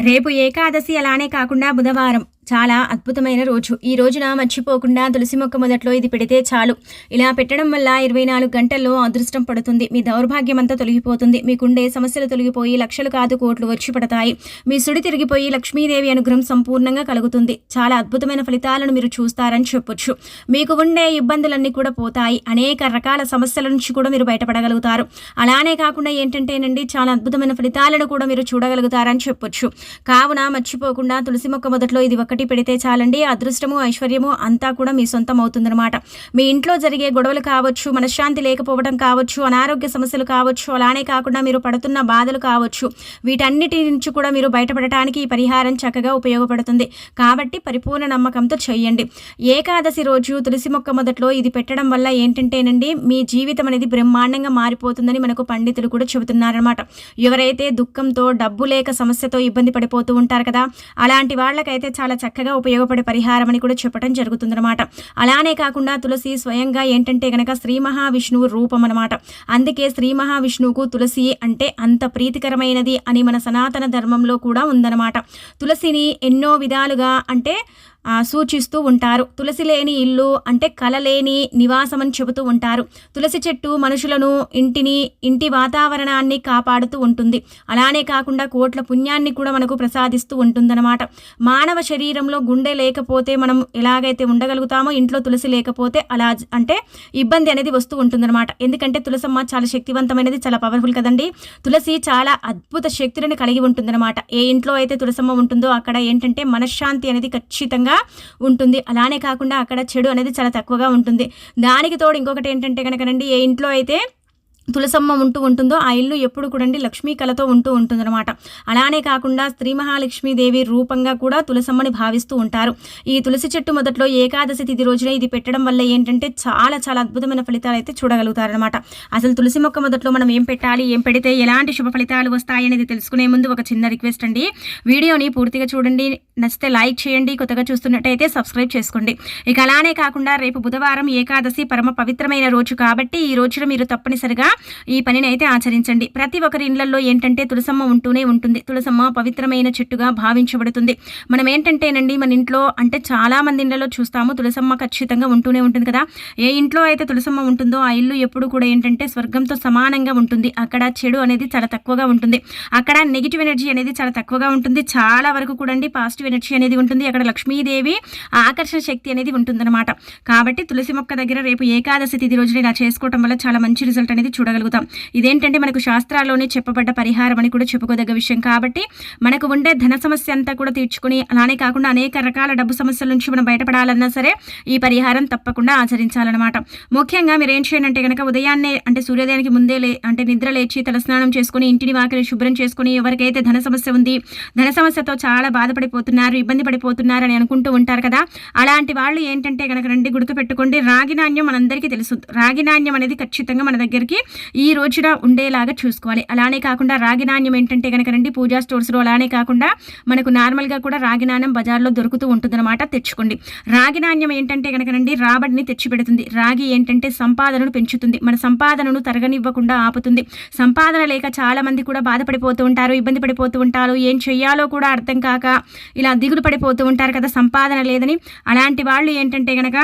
రేపు ఏకాదశి అలానే కాకుండా బుధవారం. చాలా అద్భుతమైన రోజు. ఈ రోజున మర్చిపోకుండా తులసి మొక్క మొదట్లో ఇది పెడితే చాలు. ఇలా పెట్టడం వల్ల ఇరవై నాలుగు గంటల్లో అదృష్టం పడుతుంది. మీ దౌర్భాగ్యం అంతా తొలగిపోతుంది. మీకుండే సమస్యలు తొలగిపోయి లక్షలు కాదు కోట్లు వచ్చి పడతాయి. మీ సుడి తిరిగిపోయి లక్ష్మీదేవి అనుగ్రహం సంపూర్ణంగా కలుగుతుంది. చాలా అద్భుతమైన ఫలితాలను మీరు చూస్తారని చెప్పొచ్చు. మీకు ఉండే ఇబ్బందులన్నీ కూడా పోతాయి. అనేక రకాల సమస్యల నుంచి కూడా మీరు బయటపడగలుగుతారు. అలానే కాకుండా ఏంటంటేనండి చాలా అద్భుతమైన ఫలితాలను కూడా మీరు చూడగలుగుతారని చెప్పొచ్చు. కావున మర్చిపోకుండా తులసి మొక్క మొదట్లో ఇది ఒక ఒకటి పెడితే చాలండి. అదృష్టము ఐశ్వర్యము అంతా కూడా మీ సొంతం అవుతుందన్నమాట. మీ ఇంట్లో జరిగే గొడవలు కావచ్చు మనశ్శాంతి లేకపోవడం కావచ్చు అనారోగ్య సమస్యలు కావచ్చు అలానే కాకుండా మీరు పడుతున్న బాధలు కావచ్చు వీటన్నిటి నుంచి కూడా మీరు బయటపడటానికి ఈ పరిహారం చక్కగా ఉపయోగపడుతుంది. కాబట్టి పరిపూర్ణ నమ్మకంతో చేయండి ఏకాదశి రోజు తులసి మొక్క మొదట్లో ఇది పెట్టడం వల్ల ఏంటంటేనండి మీ జీవితం అనేది బ్రహ్మాండంగా మారిపోతుందని మనకు పండితులు కూడా చెబుతున్నారనమాట ఎవరైతే దుఃఖంతో డబ్బు లేక సమస్యతో ఇబ్బంది పడిపోతూ ఉంటారు కదా అలాంటి వాళ్ళకైతే చాలా చక్కగా ఉపయోగపడే పరిహారం అని కూడా చెప్పడం జరుగుతుందన్నమాట. అలానే కాకుండా తులసి స్వయంగా ఏంటంటే గనక శ్రీ మహావిష్ణువు రూపం అనమాట అందుకే శ్రీ మహావిష్ణువుకు తులసి అంటే అంత ప్రీతికరమైనది అని మన సనాతన ధర్మంలో కూడా ఉందన్నమాట. తులసిని ఎన్నో విధాలుగా అంటే సూచిస్తూ ఉంటారు. తులసి లేని ఇల్లు అంటే కల లేని నివాసం అని చెబుతూ ఉంటారు. తులసి చెట్టు మనుషులను ఇంటిని ఇంటి వాతావరణాన్ని కాపాడుతూ ఉంటుంది. అలానే కాకుండా కోట్ల పుణ్యాన్ని కూడా మనకు ప్రసాదిస్తూ ఉంటుందన్నమాట. మానవ శరీరంలో గుండె లేకపోతే మనం ఎలాగైతే ఉండగలుగుతామో ఇంట్లో తులసి లేకపోతే అలా అంటే ఇబ్బంది అనేది వస్తూ ఉంటుందన్నమాట. ఎందుకంటే తులసమ్మ చాలా శక్తివంతమైనది చాలా పవర్ఫుల్ కదండి. తులసి చాలా అద్భుత శక్తులను కలిగి ఉంటుందన్నమాట. ఏ ఇంట్లో అయితే తులసమ్మ ఉంటుందో అక్కడ ఏంటంటే మనశ్శాంతి అనేది ఖచ్చితంగా ఉంటుంది. అలానే కాకుండా అక్కడ చెడు అనేది చాలా తక్కువగా ఉంటుంది. దానికి తోడు ఇంకొకటి ఏంటంటే కనుకనండి ఏ ఇంట్లో అయితే తులసమ్మ ఉంటూ ఉంటుందో ఆ ఇల్లు ఎప్పుడు కూడా లక్ష్మీ కళతో ఉంటూ ఉంటుందన్నమాట. అలానే కాకుండా స్త్రీ మహాలక్ష్మీదేవి రూపంగా కూడా తులసమ్మని భావిస్తూ ఉంటారు. ఈ తులసి చెట్టు మొదట్లో ఏకాదశి తిథి రోజున ఇది పెట్టడం వల్ల ఏంటంటే చాలా చాలా అద్భుతమైన ఫలితాలు అయితే చూడగలుగుతారనమాట అసలు తులసి మొక్క మొదట్లో మనం ఏం పెట్టాలి ఏం పెడితే ఎలాంటి శుభ ఫలితాలు వస్తాయి అనేది తెలుసుకునే ముందు ఒక చిన్న రిక్వెస్ట్ అండి. వీడియోని పూర్తిగా చూడండి నచ్చితే లైక్ చేయండి కొత్తగా చూస్తున్నట్టయితే సబ్స్క్రైబ్ చేసుకోండి. ఇక అలానే కాకుండా రేపు బుధవారం ఏకాదశి పరమ పవిత్రమైన రోజు కాబట్టి ఈ రోజున మీరు తప్పనిసరిగా ఈ పనిని అయితే ఆచరించండి. ప్రతి ఒక్కరి ఇళ్ళలో ఏంటంటే తులసమ్మ ఉంటూనే ఉంటుంది. తులసమ్మ పవిత్రమైన చెట్టుగా భావించబడుతుంది. మనం ఏంటంటేనండి మన ఇంట్లో అంటే చాలా మంది ఇళ్ళలో చూస్తాము తులసమ్మ ఖచ్చితంగా ఉంటూనే ఉంటుంది కదా. ఏ ఇంట్లో అయితే తులసమ్మ ఉంటుందో ఆ ఇల్లు ఎప్పుడు కూడా ఏంటంటే స్వర్గంతో సమానంగా ఉంటుంది. అక్కడ చెడు అనేది చాలా తక్కువగా ఉంటుంది. అక్కడ నెగిటివ్ ఎనర్జీ అనేది చాలా తక్కువగా ఉంటుంది. చాలా వరకు కూడా అండి పాజిటివ్ ఎనర్జీ అనేది ఉంటుంది. అక్కడ లక్ష్మీదేవి ఆకర్షణ శక్తి అనేది ఉంటుందన్నమాట. కాబట్టి తులసి మొక్క దగ్గర రేపు ఏకాదశి తిథి రోజున ఇలా చేసుకోవటం వల్ల చాలా మంచి రిజల్ట్ అనేది చూడగలుగుతాం. ఇదేంటంటే మనకు శాస్త్రాల్లోనే చెప్పబడ్డ పరిహారం అని కూడా చెప్పుకోదగ్గ విషయం కాబట్టి మనకు ఉండే ధన సమస్య అంతా కూడా తీర్చుకుని అలానే కాకుండా అనేక రకాల డబ్బు సమస్యల నుంచి మనం బయటపడాలన్నా సరే ఈ పరిహారం తప్పకుండా ఆచరించాలన్నమాట. ముఖ్యంగా మీరు ఏం చేయండి కనుక ఉదయాన్నే అంటే సూర్యోదయానికి ముందే లే అంటే నిద్ర లేచి తలస్నానం చేసుకుని ఇంటిని వాకిలి శుభ్రం చేసుకుని ఎవరికైతే ధన సమస్య ఉంది ధన సమస్యతో చాలా బాధపడిపోతున్నారు ఇబ్బంది పడిపోతున్నారు అని అనుకుంటూ ఉంటారు కదా అలాంటి వాళ్ళు ఏంటంటే కనుక రండి గుర్తుపెట్టుకోండి. రాగి నాణ్యం మనందరికీ తెలుసు. రాగి నాణ్యం అనేది ఖచ్చితంగా మన దగ్గరికి ఈ రోజున ఉండేలాగా చూసుకోవాలి. అలానే కాకుండా రాగి నాణ్యం ఏంటంటే కనుక రండి పూజా స్టోర్స్లో అలానే కాకుండా మనకు నార్మల్గా కూడా రాగి నాణ్యం బజార్లో దొరుకుతూ ఉంటుందన్నమాట తెచ్చుకోండి. రాగి నాణ్యం ఏంటంటే కనుక రండి రాబడిని తెచ్చిపెడుతుంది. రాగి ఏంటంటే సంపాదనను పెంచుతుంది. మన సంపాదనను తరగనివ్వకుండా ఆపుతుంది. సంపాదన లేక చాలామంది కూడా బాధపడిపోతూ ఉంటారు ఇబ్బంది పడిపోతూ ఉంటారు. ఏం చేయాలో కూడా అర్థం కాక ఇలా దిగులు పడిపోతూ ఉంటారు కదా సంపాదన లేదని. అలాంటి వాళ్ళు ఏంటంటే కనుక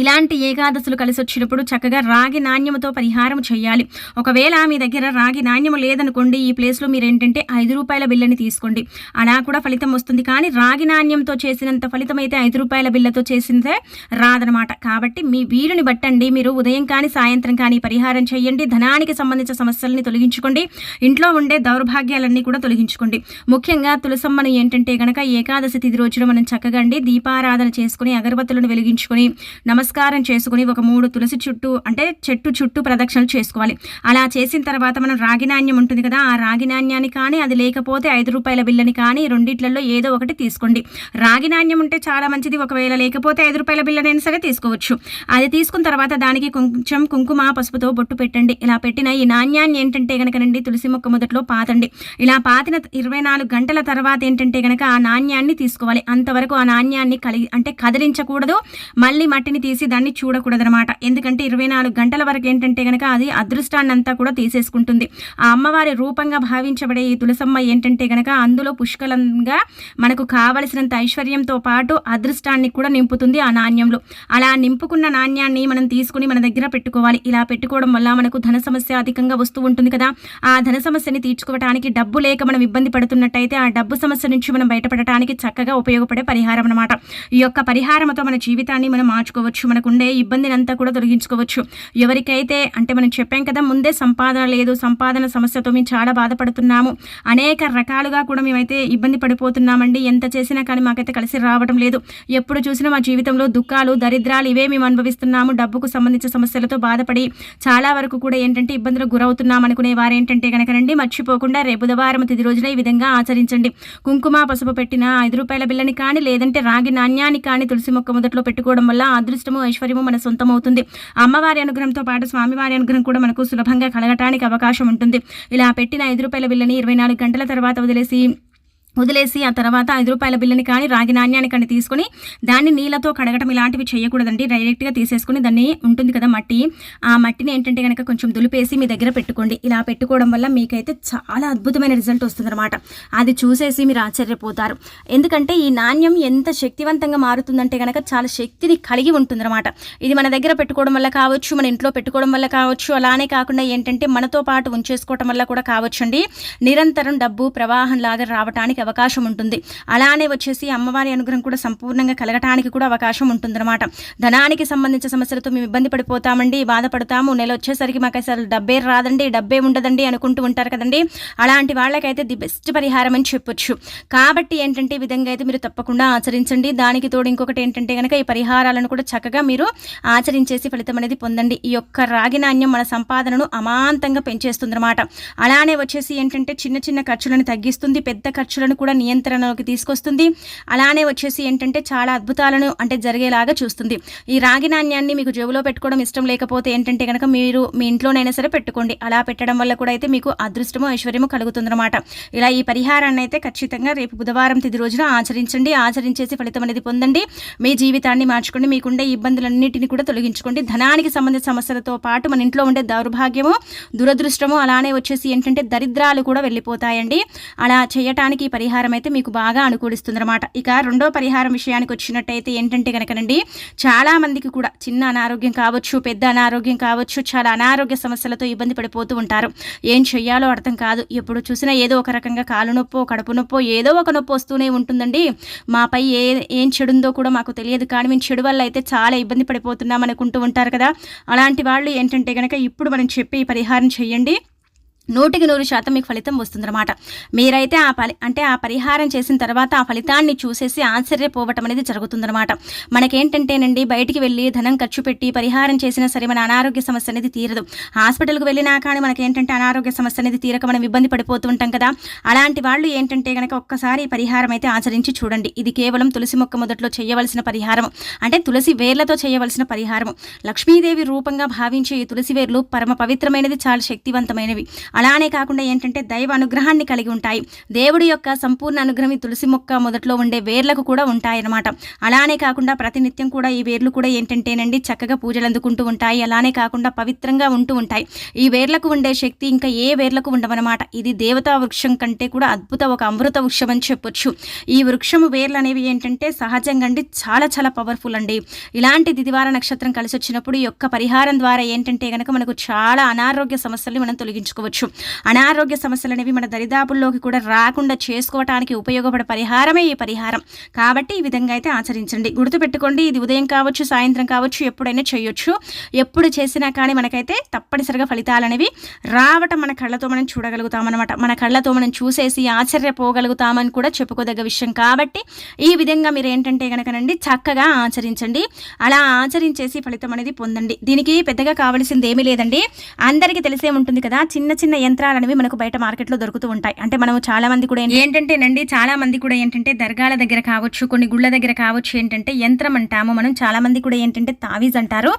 ఇలాంటి ఏకాదశులు కలిసి వచ్చినప్పుడు చక్కగా రాగి నాణ్యముతో పరిహారం చేయాలి ఒకవేళ మీ దగ్గర రాగి నాణ్యము లేదనుకోండి ఈ ప్లేస్లో మీరు ఏంటంటే ఐదు రూపాయల బిల్లని తీసుకోండి. అలా కూడా ఫలితం వస్తుంది. కానీ రాగి నాణ్యంతో చేసినంత ఫలితం అయితే ఐదు రూపాయల బిల్లతో చేసిందే రాదనమాట. కాబట్టి మీ వీలుని బట్టండి. మీరు ఉదయం కానీ సాయంత్రం కానీ పరిహారం చేయండి ధనానికి సంబంధించిన సమస్యలని తొలగించుకోండి. ఇంట్లో ఉండే దౌర్భాగ్యాలన్నీ కూడా తొలగించుకోండి. ముఖ్యంగా తులసమ్మను ఏంటంటే గనక ఏకాదశి తిది రోజున మనం చక్కగా అండి దీపారాధన చేసుకుని అగరబత్తులను వెలిగించుకొని నమస్కారం చేసుకుని ఒక మూడు తులసి చుట్టూ అంటే చెట్టు చుట్టూ ప్రదక్షిణలు చేసుకోవాలి. అలా చేసిన తర్వాత మనం రాగి నాణ్యం ఉంటుంది కదా ఆ రాగి నాణ్యాన్ని కానీ అది లేకపోతే ఐదు రూపాయల బిల్లని కానీ రెండిట్లలో ఏదో ఒకటి తీసుకోండి. రాగి నాణ్యం ఉంటే చాలా మంచిది. ఒకవేళ లేకపోతే ఐదు రూపాయల బిల్లనైనా సరే తీసుకోవచ్చు. అది తీసుకున్న తర్వాత దానికి కొంచెం కుంకుమ పసుపుతో బొట్టు పెట్టండి. ఇలా పెట్టిన ఈ నాణ్యాన్ని ఏంటంటే కనుకనండి తులసి మొక్క మొదట్లో పాతండి. ఇలా పాతిన ఇరవై నాలుగు గంటల తర్వాత ఏంటంటే కనుక ఆ నాణ్యాన్ని తీసుకోవాలి. అంతవరకు ఆ నాణ్యాన్ని కలిగి అంటే కదిలించకూడదు. మళ్ళీ మట్టిని తీసి దాన్ని చూడకూడదనమాట ఎందుకంటే ఇరవై నాలుగు గంటల వరకు ఏంటంటే కనుక అది అదృష్టాన్ని అంతా కూడా తీసేసుకుంటుంది. ఆ అమ్మవారి రూపంగా భావించబడే ఈ తులసమ్మ ఏంటంటే కనుక అందులో పుష్కలంగా మనకు కావలసినంత ఐశ్వర్యంతో పాటు అదృష్టాన్ని కూడా నింపుతుంది ఆ నాణ్యంలో. అలా నింపుకున్న నాణ్యాన్ని మనం తీసుకుని మన దగ్గర పెట్టుకోవాలి. ఇలా పెట్టుకోవడం వల్ల మనకు ధన సమస్య అధికంగా వస్తూ ఉంటుంది కదా. ఆ ధన సమస్యని తీర్చుకోవడానికి డబ్బు లేక మనం ఇబ్బంది పడుతున్నట్టయితే ఆ డబ్బు సమస్య నుంచి మనం బయటపడటానికి చక్కగా ఉపయోగపడే పరిహారం అనమాట ఈ యొక్క పరిహారంతో మన జీవితాన్ని మనం మార్చుకోవచ్చు. మనకుండే ఇబ్బందిని అంతా కూడా తొలగించుకోవచ్చు. ఎవరికైతే అంటే మనం చెప్పాం కదా ముందే సంపాదన లేదు సంపాదన సమస్యతో మేము చాలా బాధపడుతున్నాము అనేక రకాలుగా కూడా మేమైతే ఇబ్బంది పడిపోతున్నామండి. ఎంత చేసినా కానీ మాకైతే కలిసి రావడం లేదు. ఎప్పుడు చూసినా మా జీవితంలో దుఃఖాలు దరిద్రాలు ఇవే మేము అనుభవిస్తున్నాము. డబ్బుకు సంబంధించిన సమస్యలతో బాధపడి చాలా వరకు కూడా ఏంటంటే ఇబ్బందులకు గురవుతున్నాం అనుకునే వారు ఏంటంటే కనుకనండి మర్చిపోకుండా రేపు బుధవారం తిది రోజున ఈ విధంగా ఆచరించండి. కుంకుమ పసుపు పెట్టిన ఐదు రూపాయల బిల్లని కానీ లేదంటే రాగి నాణ్యాన్ని కానీ తులసి మొక్క మొదట్లో పెట్టుకోవడం వల్ల అదృష్టము ఐశ్వర్యము మన సొంతం అవుతుంది అమ్మవారి అనుగ్రహంతో పాటు స్వామివారి అనుగ్రహం కూడా మనకు సులభంగా కలగటానికి అవకాశం ఉంటుంది. ఇలా పెట్టిన ఐదు రూపాయల బిల్లని ఇరవై నాలుగు గంటల తర్వాత వదిలేసి వదిలేసి ఆ తర్వాత ఐదు రూపాయల బిల్లుని కానీ రాగి నాణ్యాన్ని కానీ తీసుకొని దాన్ని నీళ్ళతో కడగటం ఇలాంటివి చేయకూడదండి. డైరెక్ట్గా తీసేసుకుని దాన్ని ఉంటుంది కదా మట్టి. ఆ మట్టిని ఏంటంటే కనుక కొంచెం దులిపేసి మీ దగ్గర పెట్టుకోండి. ఇలా పెట్టుకోవడం వల్ల మీకైతే చాలా అద్భుతమైన రిజల్ట్ వస్తుందన్నమాట. అది చూసేసి మీరు ఆశ్చర్యపోతారు. ఎందుకంటే ఈ నాణ్యం ఎంత శక్తివంతంగా మారుతుందంటే కనుక చాలా శక్తిని కలిగి ఉంటుందన్నమాట. ఇది మన దగ్గర పెట్టుకోవడం వల్ల కావచ్చు మన ఇంట్లో పెట్టుకోవడం వల్ల కావచ్చు అలానే కాకుండా ఏంటంటే మనతో పాటు ఉంచేసుకోవడం వల్ల కూడా కావచ్చు అండి నిరంతరం డబ్బు ప్రవాహం లాగా రావడానికి అవకాశం ఉంటుంది. అలానే వచ్చేసి అమ్మవారి అనుగ్రహం కూడా సంపూర్ణంగా కలగటానికి కూడా అవకాశం ఉంటుందన్నమాట. ధనానికి సంబంధించిన సమస్యలతో మేము ఇబ్బంది పడిపోతామండి బాధపడతాము. నెల వచ్చేసరికి మాకు అసలు డబ్బే రాదండి డబ్బే ఉండదండి అనుకుంటూ ఉంటారు కదండి. అలాంటి వాళ్ళకైతే ది బెస్ట్ పరిహారం అని చెప్పొచ్చు. కాబట్టి ఏంటంటే ఈ విధంగా అయితే మీరు తప్పకుండా ఆచరించండి. దానికి తోడు ఇంకొకటి ఏంటంటే కనుక ఈ పరిహారాలను కూడా చక్కగా మీరు ఆచరించేసి ఫలితం అనేది పొందండి. ఈ యొక్క రాగి నాణ్యం మన సంపాదనను అమాంతంగా పెంచేస్తుంది అనమాట అలానే వచ్చేసి ఏంటంటే చిన్న చిన్న ఖర్చులను తగ్గిస్తుంది పెద్ద ఖర్చులను కూడా నియంత్రణలోకి తీసుకొస్తుంది. అలానే వచ్చేసి ఏంటంటే చాలా అద్భుతాలను అంటే జరిగేలాగా చూస్తుంది. ఈ రాగి నాణ్యాన్ని మీకు జేబులో పెట్టుకోవడం ఇష్టం లేకపోతే ఏంటంటే కనుక మీరు మీ ఇంట్లోనైనా సరే పెట్టుకోండి. అలా పెట్టడం వల్ల కూడా అయితే మీకు అదృష్టము ఐశ్వర్యము కలుగుతుందన్నమాట. ఇలా ఈ పరిహారాన్ని అయితే ఖచ్చితంగా రేపు బుధవారం తిది రోజున ఆచరించండి. ఆచరించేసి ఫలితం అనేది పొందండి. మీ జీవితాన్ని మార్చుకోండి. మీకుండే ఇబ్బందులన్నింటినీ కూడా తొలగించుకోండి. ధనానికి సంబంధించిన సమస్యలతో పాటు మన ఇంట్లో ఉండే దౌర్భాగ్యము దురదృష్టము అలానే వచ్చేసి ఏంటంటే దరిద్రాలు కూడా వెళ్ళిపోతాయండి. అలా చేయటానికి ఈ పరిహారం అయితే మీకు బాగా అనుకూలిస్తుంది అనమాట ఇక రెండో పరిహారం విషయానికి వచ్చినట్టయితే ఏంటంటే కనుకనండి చాలా మందికి కూడా చిన్న అనారోగ్యం కావచ్చు పెద్ద అనారోగ్యం కావచ్చు చాలా అనారోగ్య సమస్యలతో ఇబ్బంది పడిపోతూ ఉంటారు. ఏం చెయ్యాలో అర్థం కాదు. ఎప్పుడు చూసినా ఏదో ఒక రకంగా కాలు నొప్పో కడుపు నొప్పో ఏదో ఒక నొప్పి వస్తూనే ఉంటుందండి. మాపై ఏ ఏం చెడుందో కూడా మాకు తెలియదు. కానీ మేము చెడు వల్ల అయితే చాలా ఇబ్బంది పడిపోతున్నాం అనుకుంటూ ఉంటారు కదా. అలాంటి వాళ్ళు ఏంటంటే కనుక ఇప్పుడు మనం చెప్పే పరిహారం చేయండి నూటికి నూరు శాతం మీకు ఫలితం వస్తుందన్నమాట. మీరైతే ఆ పలి అంటే ఆ పరిహారం చేసిన తర్వాత ఆ ఫలితాన్ని చూసేసి ఆశ్చర్యపోవటం అనేది జరుగుతుందన్నమాట. మనకేంటంటేనండి బయటికి వెళ్ళి ధనం ఖర్చు పెట్టి పరిహారం చేసినా సరే మన అనారోగ్య సమస్య అనేది తీరదు. హాస్పిటల్కి వెళ్ళినా కానీ మనకేంటంటే అనారోగ్య సమస్య అనేది తీరక మనం ఇబ్బంది పడిపోతూ ఉంటాం కదా. అలాంటి వాళ్ళు ఏంటంటే కనుక ఒక్కసారి ఈ పరిహారం అయితే ఆచరించి చూడండి. ఇది కేవలం తులసి మొక్క మొదట్లో చేయవలసిన పరిహారం అంటే తులసి వేర్లతో చేయవలసిన పరిహారం లక్ష్మీదేవి రూపంగా భావించే ఈ తులసి వేర్లు పరమ పవిత్రమైనది చాలా శక్తివంతమైనవి. అలానే కాకుండా ఏంటంటే దైవ అనుగ్రహాన్ని కలిగి ఉంటాయి. దేవుడి యొక్క సంపూర్ణ అనుగ్రహం ఈ తులసి మొక్క మొదట్లో ఉండే వేర్లకు కూడా ఉంటాయన్నమాట. అలానే కాకుండా ప్రతినిత్యం కూడా ఈ వేర్లు కూడా ఏంటంటేనండి చక్కగా పూజలు అందుకుంటూ ఉంటాయి. అలానే కాకుండా పవిత్రంగా ఉంటూ ఉంటాయి. ఈ వేర్లకు ఉండే శక్తి ఇంకా ఏ వేర్లకు ఉండవన్నమాట. ఇది దేవతా వృక్షం కంటే కూడా అద్భుత ఒక అమృత వృక్షం అని చెప్పొచ్చు. ఈ వృక్షము వేర్లు అనేవి ఏంటంటే సహజంగా అండి చాలా చాలా పవర్ఫుల్ అండి. ఇలాంటి దిదివార నక్షత్రం కలిసి వచ్చినప్పుడు ఈ యొక్క పరిహారం ద్వారా ఏంటంటే కనుక మనకు చాలా అనారోగ్య సమస్యల్ని మనం తొలగించుకోవచ్చు. అనారోగ్య సమస్యలు అనేవి మన దరిదాపుల్లోకి కూడా రాకుండా చేసుకోవటానికి ఉపయోగపడే పరిహారమే ఈ పరిహారం. కాబట్టి ఈ విధంగా అయితే ఆచరించండి. గుర్తుపెట్టుకోండి ఇది ఉదయం కావచ్చు సాయంత్రం కావచ్చు ఎప్పుడైనా చేయొచ్చు. ఎప్పుడు చేసినా కానీ మనకైతే తప్పనిసరిగా ఫలితాలు అనేవి రావటం మన కళ్ళతో మనం చూడగలుగుతాం అనమాట మన కళ్ళతో మనం చూసేసి ఆశ్చర్యపోగలుగుతామని కూడా చెప్పుకోదగ్గ విషయం. కాబట్టి ఈ విధంగా మీరు ఏంటంటే కనుకనండి చక్కగా ఆచరించండి. అలా ఆచరించేసి ఫలితం అనేది పొందండి. దీనికి పెద్దగా కావాల్సింది ఏమీ లేదండి. అందరికీ తెలిసే ఉంటుంది కదా చిన్న చిన్న యంత్రాలు అనేవి మనకు బయట మార్కెట్లో దొరుకుతూ ఉంటాయి. అంటే మనం చాలా మంది కూడా ఏంటంటే ఏంటంటేనండి చాలా మంది కూడా ఏంటంటే దర్గాల దగ్గర కావచ్చు కొన్ని గుళ్ళ దగ్గర కావచ్చు ఏంటంటే యంత్రం అంటాము. మనం చాలా మంది కూడా ఏంటంటే తావీజ్ అంటారు.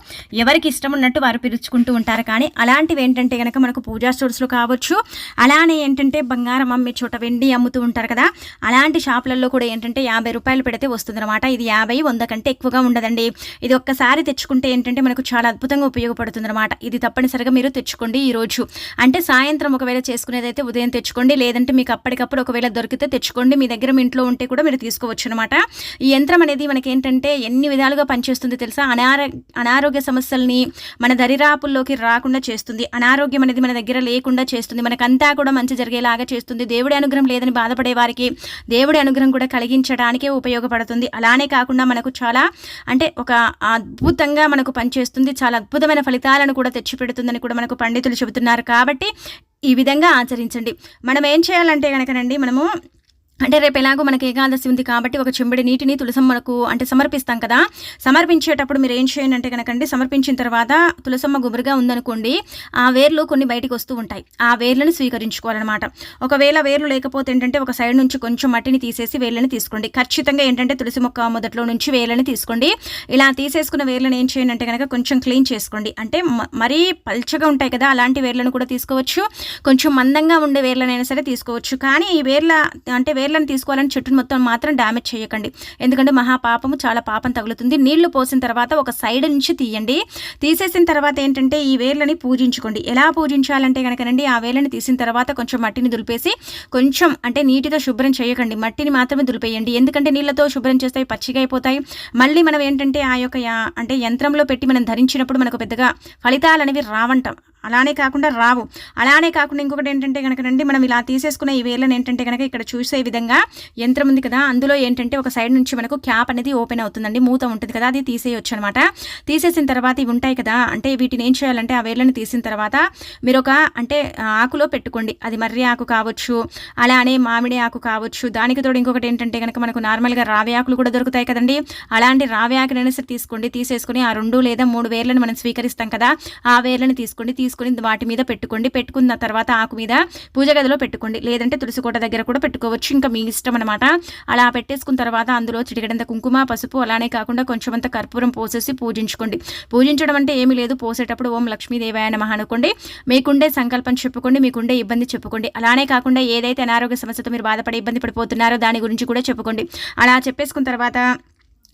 ఎవరికి ఇష్టం ఉన్నట్టు వారు పిలుచుకుంటూ ఉంటారు. కానీ అలాంటివి ఏంటంటే కనుక మనకు పూజా స్టోర్స్లో కావచ్చు అలానే ఏంటంటే బంగారం అమ్మే చోట వెండి అమ్ముతూ ఉంటారు కదా అలాంటి షాపులలో కూడా ఏంటంటే యాభై రూపాయలు పెడితే వస్తుందన్నమాట. ఇది యాభై వంద కంటే ఎక్కువగా ఉండదండి. ఇది ఒక్కసారి తెచ్చుకుంటే ఏంటంటే మనకు చాలా అద్భుతంగా ఉపయోగపడుతుంది అనమాట ఇది తప్పనిసరిగా మీరు తెచ్చుకోండి ఈ రోజు అంటే సాయంత్రం ఒకవేళ చేసుకునేదైతే ఉదయం తెచ్చుకోండి. లేదంటే మీకు అప్పటికప్పుడు ఒకవేళ దొరికితే తెచ్చుకోండి. మీ దగ్గర మీ ఇంట్లో ఉంటే కూడా మీరు తీసుకోవచ్చు అనమాట ఈ యంత్రం అనేది మనకి ఏంటంటే ఎన్ని విధాలుగా పనిచేస్తుంది తెలుసా? అనారో అనారోగ్య సమస్యల్ని మన దరిరాపుల్లోకి రాకుండా చేస్తుంది. అనారోగ్యం అనేది మన దగ్గర లేకుండా చేస్తుంది. మనకంతా కూడా మంచి జరిగేలాగా చేస్తుంది. దేవుడి అనుగ్రహం లేదని బాధపడే వారికి దేవుడి అనుగ్రహం కూడా కలిగించడానికే ఉపయోగపడుతుంది. అలానే కాకుండా మనకు చాలా అంటే ఒక అద్భుతంగా మనకు పనిచేస్తుంది. చాలా అద్భుతమైన ఫలితాలను కూడా తెచ్చిపెడుతుందని కూడా మనకు పండితులు చెబుతున్నారు. కాబట్టి ఈ విధంగా ఆచరించండి. మనం ఏం చేయాలంటే కనుకనండి మనము అంటే రేపు ఎలాగో మనకి ఏకాదశి ఉంది కాబట్టి ఒక చెంబడి నీటిని తులసమ్మకు అంటే సమర్పిస్తాం కదా. సమర్పించేటప్పుడు మీరు ఏం చేయండి అంటే కనుకండి సమర్పించిన తర్వాత తులసమ్మ గుబురుగా ఉందనుకోండి ఆ వేర్లు కొన్ని బయటికి వస్తూ ఉంటాయి. ఆ వేర్లను స్వీకరించుకోవాలన్నమాట. ఒకవేళ వేర్లు లేకపోతే ఏంటంటే ఒక సైడ్ నుంచి కొంచెం మట్టిని తీసేసి వేర్లను తీసుకోండి. ఖచ్చితంగా ఏంటంటే తులసి మొక్క మొదట్లో నుంచి వేర్లను తీసుకోండి. ఇలా తీసేసుకున్న వేర్లను ఏం చేయండి అంటే కనుక కొంచెం క్లీన్ చేసుకోండి. అంటే మ- మరీ పల్చగా ఉంటాయి కదా అలాంటి వేర్లను కూడా తీసుకోవచ్చు. కొంచెం మందంగా ఉండే వేర్లనైనా సరే తీసుకోవచ్చు. కానీ ఈ వేర్ల అంటే వేర్లను తీసుకోవాలని చెట్టును మొత్తం మాత్రం డ్యామేజ్ చేయకండి. ఎందుకంటే మహాపాపము చాలా పాపం తగులుతుంది. నీళ్ళు పోసిన తర్వాత ఒక సైడ్ నుంచి తీయండి. తీసేసిన తర్వాత ఏంటంటే ఈ వేర్లని పూజించుకోండి. ఎలా పూజించాలంటే కనుకనండి ఆ వేర్లని తీసిన తర్వాత కొంచెం మట్టిని దులిపేసి కొంచెం అంటే నీటితో శుభ్రం చేయకండి. మట్టిని మాత్రమే దులిపేయండి. ఎందుకంటే నీళ్ళతో శుభ్రం చేస్తే పచ్చిగా అయిపోతాయి. మళ్ళీ మనం ఏంటంటే ఆ యొక్క అంటే యంత్రంలో పెట్టి మనం ధరించినప్పుడు మనకు పెద్దగా ఫలితాలు అనేవి రావంటాం. అలానే కాకుండా రావు. అలానే కాకుండా ఇంకొకటి ఏంటంటే కనుక రండి మనం ఇలా తీసేసుకున్న ఈ వేర్లను ఏంటంటే కనుక ఇక్కడ చూసే విధంగా యంత్రం ఉంది కదా అందులో ఏంటంటే ఒక సైడ్ నుంచి మనకు క్యాప్ అనేది ఓపెన్ అవుతుందండి మూత ఉంటుంది కదా అది తీసేయొచ్చు అనమాట తీసేసిన తర్వాత ఇవి ఉంటాయి కదా అంటే వీటిని ఏం చేయాలంటే ఆ వేర్లను తీసిన తర్వాత మీరు ఒక అంటే ఆకులో పెట్టుకోండి. అది మర్రి ఆకు కావచ్చు అలానే మామిడి ఆకు కావచ్చు. దానికి తోడు ఇంకొకటి ఏంటంటే కనుక మనకు నార్మల్గా రావి ఆకులు కూడా దొరుకుతాయి కదండి. అలాంటి రావి ఆకులైనా సరే తీసుకోండి తీసేసుకుని ఆ రెండు లేదా మూడు వేర్లను మనం స్వీకరిస్తాం కదా ఆ వేర్లను తీసుకోండి తీసుకుని వాటి మీద పెట్టుకోండి. పెట్టుకున్న తర్వాత ఆకు మీద పూజ గదిలో పెట్టుకోండి. లేదంటే తులసి కోట దగ్గర కూడా పెట్టుకోవచ్చు. ఇంకా మీ ఇష్టం అనమాట అలా పెట్టేసుకున్న తర్వాత అందులో చిటికడంత కుంకుమ పసుపు అలానే కాకుండా కొంచెం అంత కర్పూరం పోసేసి పూజించుకోండి. పూజించడం అంటే ఏమీ లేదు. పోసేటప్పుడు ఓం లక్ష్మీదేవాయ నమః అనుకోండి. మీకుండే సంకల్పం చెప్పుకోండి. మీకుండే ఇబ్బంది చెప్పుకోండి. అలానే కాకుండా ఏదైతే అనారోగ్య సమస్యతో మీరు బాధపడే ఇబ్బంది పడిపోతున్నారో దాని గురించి కూడా చెప్పుకోండి. అలా చెప్పేసుకున్న తర్వాత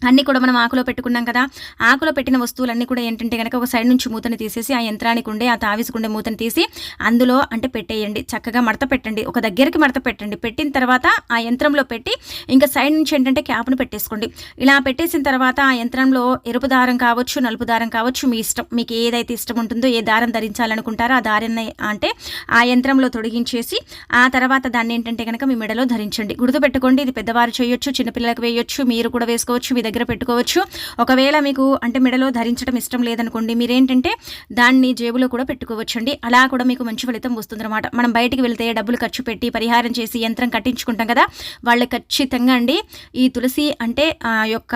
అన్నీ కూడా మనం ఆకులో పెట్టుకున్నాం కదా ఆకులో పెట్టిన వస్తువులన్నీ కూడా ఏంటంటే కనుక ఒక సైడ్ నుంచి మూతని తీసేసి ఆ యంత్రానికి ఉండే ఆ తావిసుకుండే మూతని తీసి అందులో అంటే పెట్టేయండి. చక్కగా మడత పెట్టండి. ఒక దగ్గరికి మడత పెట్టండి. పెట్టిన తర్వాత ఆ యంత్రంలో పెట్టి ఇంకా సైడ్ నుంచి ఏంటంటే క్యాప్ను పెట్టేసుకోండి. ఇలా పెట్టేసిన తర్వాత ఆ యంత్రంలో ఎరుపు దారం కావచ్చు నలుపు దారం కావచ్చు మీ ఇష్టం మీకు ఏదైతే ఇష్టం ఉంటుందో ఏ దారం ధరించాలనుకుంటారో ఆ దారాన్ని అంటే ఆ యంత్రంలో తొడిగించేసి ఆ తర్వాత దాన్ని ఏంటంటే కనుక మీ మెడలో ధరించండి. గుర్తుపెట్టుకోండి ఇది పెద్దవారు చేయొచ్చు చిన్నపిల్లలకు వేయొచ్చు మీరు కూడా వేసుకోవచ్చు దగ్గర పెట్టుకోవచ్చు. ఒకవేళ మీకు అంటే మెడలో ధరించడం ఇష్టం లేదనుకోండి మీరేంటంటే దాన్ని జేబులో కూడా పెట్టుకోవచ్చండి. అలా కూడా మీకు మంచి ఫలితం వస్తుందన్నమాట. మనం బయటికి వెళ్తే డబ్బులు ఖర్చు పెట్టి పరిహారం చేసి యంత్రం కట్టించుకుంటాం కదా వాళ్ళు ఖచ్చితంగా అండి ఈ తులసి అంటే ఆ యొక్క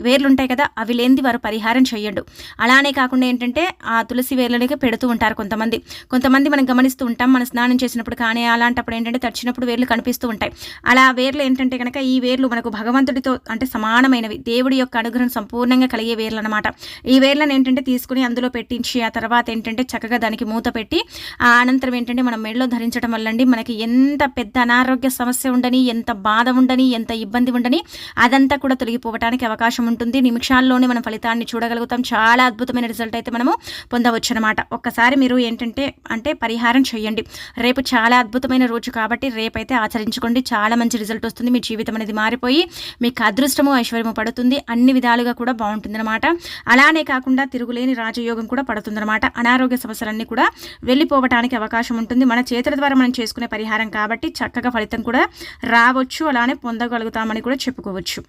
వేర్లు ఉంటాయి కదా అవి లేనిది వారు పరిహారం చేయండు అలానే కాకుండా ఏంటంటే ఆ తులసి వేర్లకి పెడుతూ ఉంటారు కొంతమంది. కొంతమంది మనం గమనిస్తూ ఉంటాం మనం స్నానం చేసినప్పుడు కానీ అలాంటప్పుడు ఏంటంటే తడిచినప్పుడు వేర్లు కనిపిస్తూ ఉంటాయి. అలా వేర్లు ఏంటంటే కనుక ఈ వేర్లు మనకు భగవంతుడితో అంటే సమానమైనవి. దేవుడి యొక్క అనుగ్రహం సంపూర్ణంగా కలిగే వేర్లు అనమాట ఈ వేర్లను ఏంటంటే తీసుకుని అందులో పెట్టించి ఆ తర్వాత ఏంటంటే చక్కగా దానికి మూత పెట్టి ఆ అనంతరం ఏంటంటే మనం మెడలో ధరించడం వల్ల అండి మనకి ఎంత పెద్ద అనారోగ్య సమస్య ఉండని ఎంత బాధ ఉండని ఎంత ఇబ్బంది ఉండని అదంతా కూడా తొలగిపోవటానికి అవకాశం ఉంటుంది. నిమిషాల్లోనే మనం ఫలితాన్ని చూడగలుగుతాం. చాలా అద్భుతమైన రిజల్ట్ అయితే మనము పొందవచ్చు అనమాట ఒక్కసారి మీరు ఏంటంటే అంటే పరిహారం చేయండి రేపు చాలా అద్భుతమైన రోజు కాబట్టి రేపైతే ఆచరించుకోండి. చాలా మంచి రిజల్ట్ వస్తుంది. మీ జీవితం అనేది మారిపోయి మీకు అదృష్టము ఐశ్వర్యము పడుతుంది. అన్ని విధాలుగా కూడా బాగుంటుందన్నమాట అలానే కాకుండా తిరుగులేని రాజయోగం కూడా పడుతుందన్నమాట అనారోగ్య సమస్యలన్నీ కూడా వెళ్ళిపోవటానికి అవకాశం ఉంటుంది. మన చేతుల ద్వారా మనం చేసుకునే పరిహారం కాబట్టి చక్కగా ఫలితం కూడా రావచ్చు. అలానే పొందగలుగుతామని కూడా చెప్పుకోవచ్చు.